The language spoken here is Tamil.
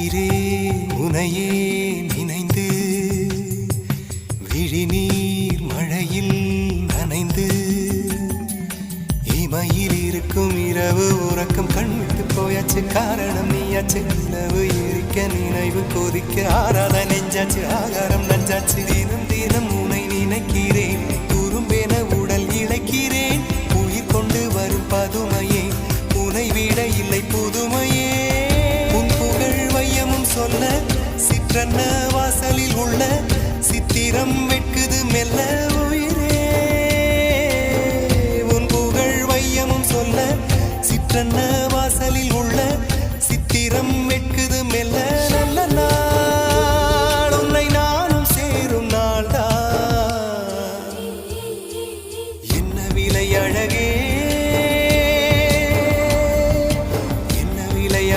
உயிரே உனையே நினைந்து விழிநீர் மழையில் நனைந்து இமையில் இருக்கும் இரவு உறக்கம் கண் போயாச்சு காரணம் நீயாச்சு நிலவு இருக்க நினைவு கொதிக்க ஆறாத நெஞ்சாச்சு ஆகாரம் நஞ்சாச்சு தினம் தினம் உனை நினைக்கிறேன் குறும்பென உடல் இழைக்கிறேன் உயிர் கொண்டு வரும் பதுமையே சற்றென்ன வாசலில் உள்ள சித்திரம் வெட்குது மெல்ல உயிரே. உன் புகழ் வையமும் சொல்ல சிற்றன்ன வாசலில் உள்ள சித்திரம் வெட்குது மெல்ல. நல்ல நாள் உன்னை நானும் சேரும் நாள்தான் என்ன விலை அழகே